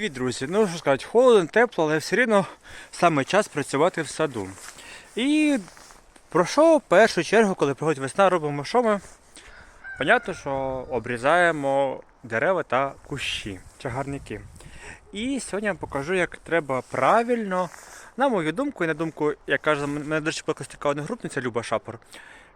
Привіт, друзі! Ну що сказати, холодно, тепло, але все рівно саме час працювати в саду. І про що в першу чергу, коли приходить весна, робимо що ми? Понятно, що обрізаємо дерева та кущі, чагарники. І сьогодні я вам покажу, як треба правильно, на мою думку, і на думку, як каже, мене, до речі, така одногрупниця Люба Шапор.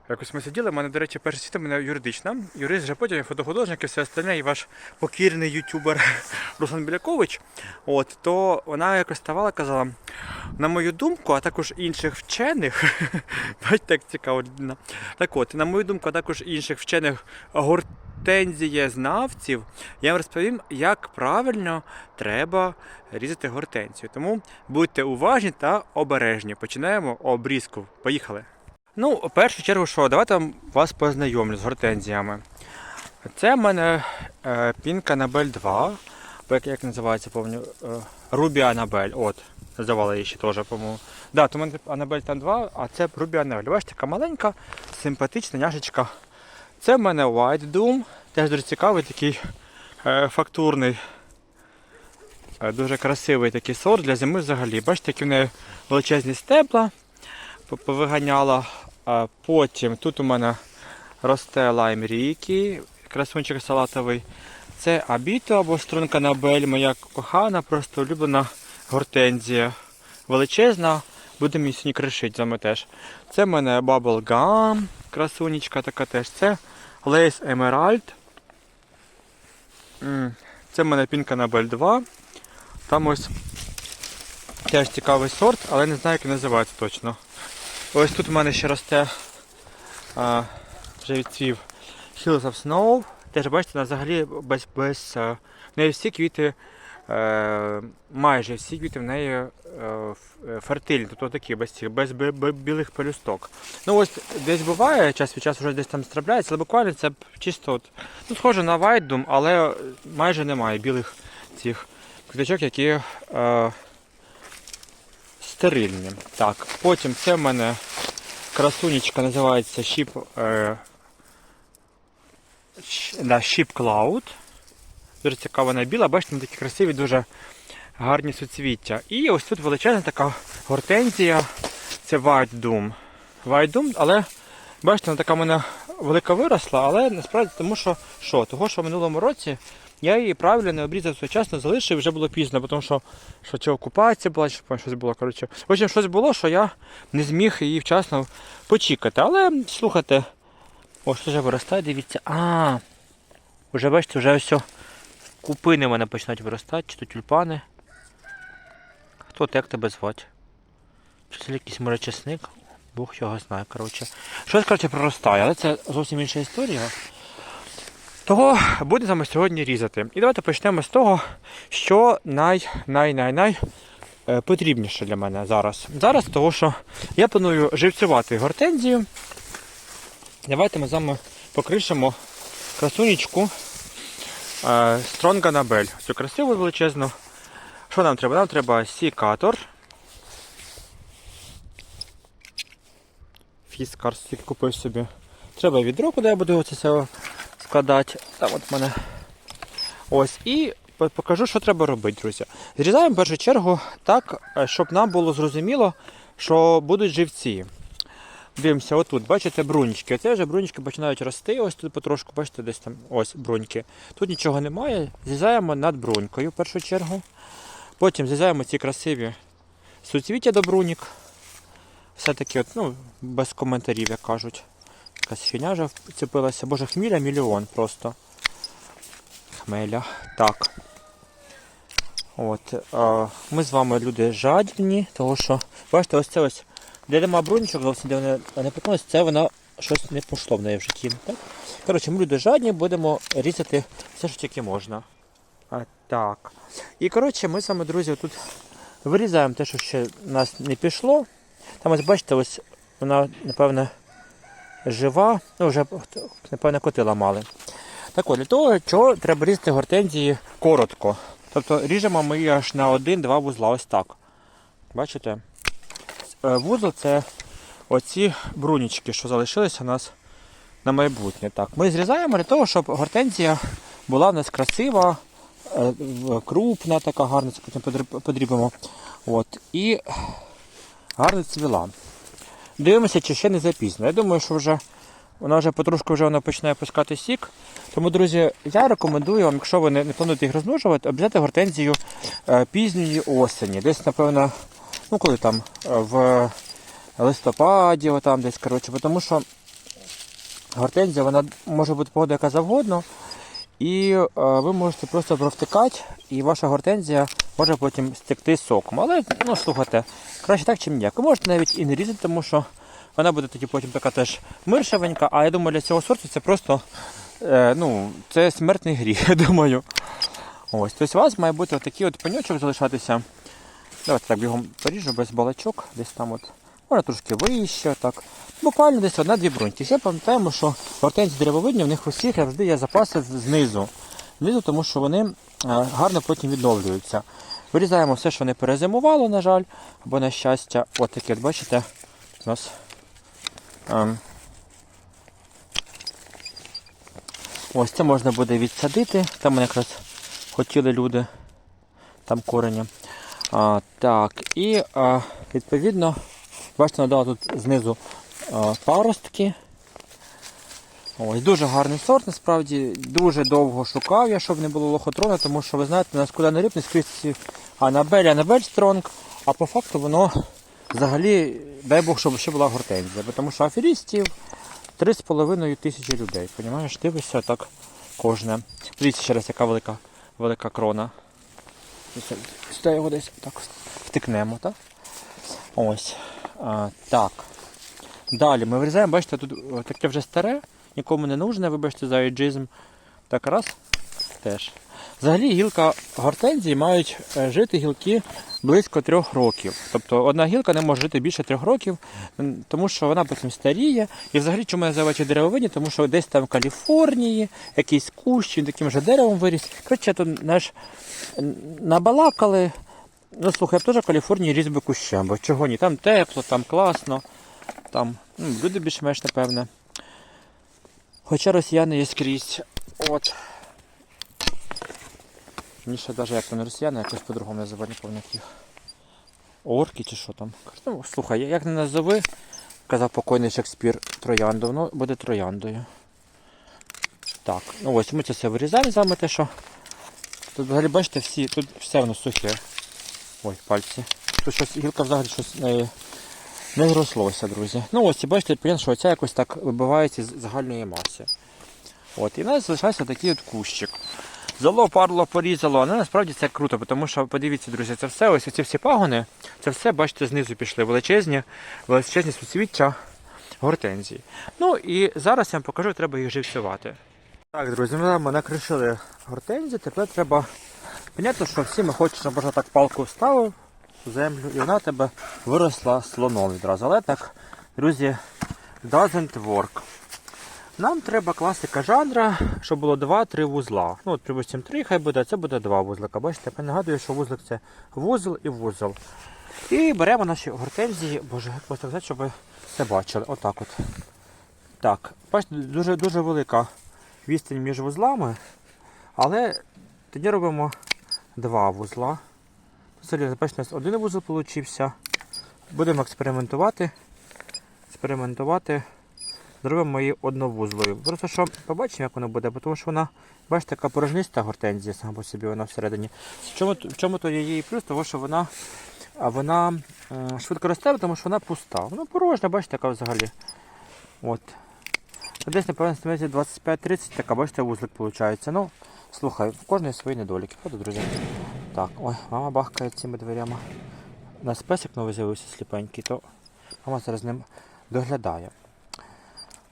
Якось ми сиділи, в мене, до речі, перша світа мене юридична. Юрист вже потім фотохудожник і все остальне, і ваш покірний ютубер Руслан Білякович. От, то вона якось ставала казала, на мою думку, а також інших вчених, бачите, як цікаво людина. Так от, на мою думку, а також інших вчених гортензієзнавців, я вам розповім, як правильно треба різати гортензію. Тому будьте уважні та обережні. Починаємо обрізку. Поїхали! Ну, в першу чергу, що давайте вас познайомлю з гортензіями. Це в мене е, пінка Анабель 2, як, як називається, помню, е, Рубі Анабель. От, називали її ще теж, по-моєму. Да, то в мене Анабель там 2, а це Рубі Анабель. Бачите, така маленька, симпатична няшечка. Це в мене White Doom, теж дуже цікавий такий е, фактурний. е, Дуже красивий такий сорт для зими взагалі. Бачите, які в неї величезні стебла повиганяла. Потім тут у мене росте лайм рікі, красунчик салатовий. Це абіто або струнка набель, моя кохана, просто улюблена гортензія. Величезна, будемо її сьогодні кришити заметеш. Це в мене Bubble Gum, красунечка така теж. Це Lace Emerald. Це в мене пінка Набель 2. Там ось теж цікавий сорт, але не знаю, як називається точно. Ось тут у мене ще росте а, вже відцвів Hills of Snow. Теж бачите, вона взагалі без, без е, в неї всі квіти, е, майже всі квіти в неї е, е, фертильні, тобто такі без цих, без, бі- бі- білих пелюсток. Ну ось десь буває, час від часу вже десь там страпляється, але буквально це чисто от, ну, схоже на вайдум, але майже немає білих цих квіточок, які е, стерильні. Так, потім це в мене красунечка називається Ship, е, да, Ship Cloud. Дуже цікава вона біла, бачите, такі красиві, дуже гарні суцвіття. І ось тут величезна така гортензія. Це White Doom. White Doom, але бачите, вона така в мене велика виросла, але насправді тому що що? Того, що в минулому році я її правильно не обрізав своєчасно, залишив, вже було пізно, тому що, що чи окупація була, чи щось було. Коротше. В щось було, що я не зміг її вчасно почекати. Але слухайте, ось вже виростає, дивіться. А, вже бачите, вже ось купини в мене починають виростати, чи то тюльпани. Хто ти, як тебе звати? Чи це якийсь може чесник? Бог його знає, коротше. Щось, коротше, проростає, але це зовсім інша історія. Того будемо сьогодні різати. І давайте почнемо з того, що най, най, най, най е, потрібніше для мене зараз. Зараз того, що я планую живцювати гортензію. Давайте ми з вами покришемо красунечку е, Стронга Набель. Цю красиву величезну. Що нам треба? Нам треба сікатор. Фіскар купив собі. Треба відро, куди я буду це все складати. Там от мене. Ось. І покажу, що треба робити, друзі. Зрізаємо в першу чергу так, е, щоб нам було зрозуміло, що будуть живці. Дивимося, отут, бачите, бруньки. Оце вже бруньки починають рости, ось тут потрошку, бачите, десь там ось бруньки. Тут нічого немає. Зрізаємо над брунькою в першу чергу. Потім зрізаємо ці красиві суцвіття до бруньок. Все-таки, ну, без коментарів, як кажуть. Якась фігня вже вцепилася. Боже, хміля мільйон просто. Хмеля. Так. От, е, ми з вами люди жадібні, тому що, бачите, ось це ось, де нема брунічок, зовсім де вони не прикнулися, це вона щось не пішло в неї в житті. Так? Коротше, ми люди жадні, будемо різати все, що тільки можна. А, так. І коротше, ми з вами, друзі, тут вирізаємо те, що ще в нас не пішло. Там ось бачите, ось вона, напевне, жива, ну вже, напевне, коти ламали. Так от, для того, чого треба різати гортензії коротко. Тобто ріжемо ми її аж на один-два вузла, ось так. Бачите? Е, Вузол це оці брунічки, що залишилися у нас на майбутнє. Так, Ми зрізаємо для того, щоб гортензія була в нас красива, е, крупна, така гарна, це потім подрібимо. От. І гарно цвіла. Дивимося, чи ще не запізно. Я думаю, що вже вона вже потрошку вже вона починає пускати сік. Тому, друзі, я рекомендую вам, якщо ви не, плануєте їх розмножувати, обрізати гортензію е, пізньої осені. Десь, напевно, ну коли там е, в листопаді, отам десь, коротше, тому що гортензія, вона може бути погода яка завгодно. І е, ви можете просто провтикати, і ваша гортензія може потім стекти соком. Але ну слухайте, краще так, чим ніяк. Можете навіть і не різати, тому що вона буде тоді потім така теж миршавенька. А я думаю, для цього сорту це просто е, ну, це смертний гріх, я думаю. Ось, тобто у вас має бути отакий от пеньочок залишатися. Давайте так бігом поріжу без балачок, десь там от. Може трошки вище, так. Буквально десь одна-дві бруньки. Ще пам'ятаємо, що гортензії деревовидні, в них усіх завжди є запаси знизу. Знизу, тому що вони е, гарно потім відновлюються. Вирізаємо все, що не перезимувало, на жаль, або на щастя. От таке, от бачите, у нас. ем, Ось це можна буде відсадити. Там якраз хотіли люди, там корені. А, так, і а, відповідно, бачите, надала тут знизу а, паростки. Ось, дуже гарний сорт, насправді дуже довго шукав я, щоб не було лохотрона, тому що ви знаєте, у нас куди не риб, не скрізь Анабель, Анабель Стронг, а по факту воно взагалі, дай Бог, щоб ще була гортензія, тому що аферістів 3,5 тисячі людей. Понімаєш, дивишся так кожне. Дивіться ще раз, яка велика, велика крона. Сюди його десь так втикнемо, так? Ось. А, так. Далі ми вирізаємо, бачите, тут таке вже старе, нікому не нужне, вибачте за еджизм. Так раз. Теж. Взагалі гілка гортензії мають е, жити гілки близько трьох років. Тобто одна гілка не може жити більше трьох років, тому що вона потім старіє. І взагалі чому я називаю ці деревовидні, тому що десь там в Каліфорнії якийсь кущ, він таким же деревом виріс. Коротше, тут наш набалакали. Ну слухай, я б теж в Каліфорнії ріс би кущем, бо чого ні, там тепло, там класно, там ну, люди більш-менш напевне. Хоча росіяни є скрізь. От. Мені ще навіть як не росіяни, якось по-другому називати, не пам'ятаю. Орки чи що там. Ну, слухай, як не назови, казав покойний Шекспір троянду, воно буде трояндою. Так, ну ось ми це все вирізаємо з вами те, що. Тут взагалі бачите, всі, тут все воно сухе. Ой, пальці. Тут щось гілка взагалі щось не, не зрослося, друзі. Ну ось і бачите, понятно, що оця якось так вибивається з загальної маси. От, і в нас залишається такий от кущик. Зало, парло, порізало, але насправді це круто, тому що подивіться, друзі, це все, ось ці всі пагони, це все, бачите, знизу пішли величезні, величезні суцвіття гортензії. Ну і зараз я вам покажу, треба їх живцювати. Так, друзі, ми ми накришили гортензію, тепер треба. Понятно, що всі ми хочемо, щоб так палку вставив в землю, і вона тебе виросла слоном відразу. Але так, друзі, doesn't work. Нам треба класика жанра, щоб було 2-3 вузла. Ну, от, припустимо, 3 хай буде, це буде 2 вузлика. Бачите, я нагадую, що вузлик це вузол і вузол. І беремо наші гортензії, боже, як так сказати, щоб ви це бачили. Отак от. Так, бачите, дуже, дуже велика відстань між вузлами, але тоді робимо два вузла. Взагалі, бачите, у нас один вузол получився. Будемо експериментувати. Експериментувати. Зробимо її одновузлою. Просто що побачимо, як воно буде, тому що вона, бачите, така порожниста гортензія сама по собі вона всередині. В чому, в чому то її плюс? Тому що вона, вона е, швидко росте, тому що вона пуста. Вона порожня, бачите, яка взагалі. От. Десь, напевно, сантиметрів 25-30 така, бачите, вузлик виходить. Ну, слухай, в кожної свої недоліки. Правда, друзі? Так, ой, мама бахкає цими дверями. У нас песик новий з'явився сліпенький, то мама зараз ним доглядає.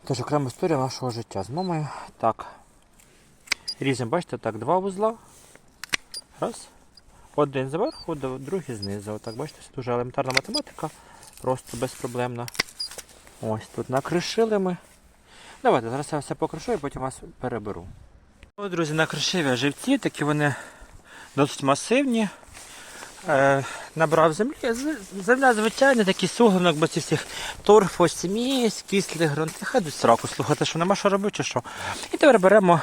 Тож окрема історія нашого життя з мамою. Так. Різемо, бачите, так, два вузла. Раз. Один зверху, другий знизу. Отак, бачите, це дуже елементарна математика. Просто безпроблемна. Ось тут накришили ми. Давайте, зараз я все покришу і потім вас переберу. Ось, друзі, накришив я живці, такі вони досить масивні. Е, набрав землі. Земля звичайна, такий суглинок, бо ці всіх торфосмісь, кислі ґрунти. Хай до сраку слухати, що нема що робити чи що. І тепер беремо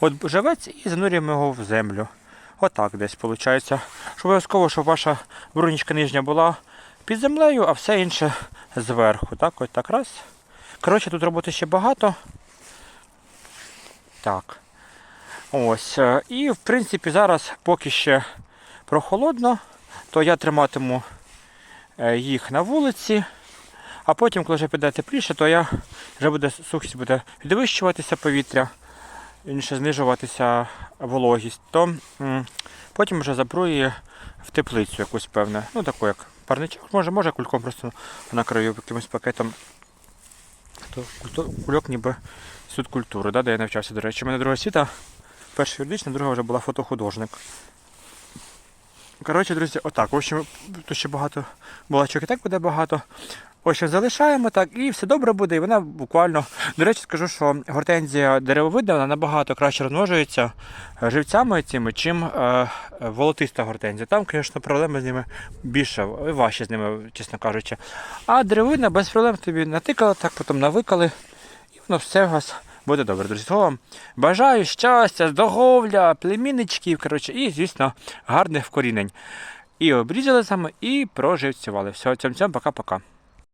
от живець і занурюємо його в землю. Отак десь виходить. Щоб обов'язково, щоб ваша брунічка нижня була під землею, а все інше зверху. Так, ось так раз. Коротше, тут роботи ще багато. Так. Ось. е, І в принципі зараз поки ще прохолодно, то я триматиму е, їх на вулиці. А потім, коли вже піде тепліше, то я вже буде сухість буде підвищуватися повітря, інше знижуватися вологість, то потім вже забру її в теплицю якусь певне. Ну таку як парничок, може, може кульком просто накрию якимось пакетом. То кульок ніби суд культури, да, де я навчався, до речі. У мене друга освіта, перша юридична, друга вже була фотохудожник. Коротше, друзі, отак. В общем, тут ще багато балачок і так буде багато. Ось що залишаємо так, і все добре буде. І вона буквально. До речі, скажу, що гортензія деревовидна, вона набагато краще розмножується е, живцями цими, чим е, волотиста гортензія. Там, звісно, проблеми з ними більше, і важче з ними, чесно кажучи. А деревина без проблем тобі натикала, так потім навикали, і воно все у вас буде добре. Друзі, Того бажаю щастя, здоров'я, племінничків, коротше, і, звісно, гарних вкорінень. І обрізали саме, і проживцювали. Все, цьом-цьом, пока-пока.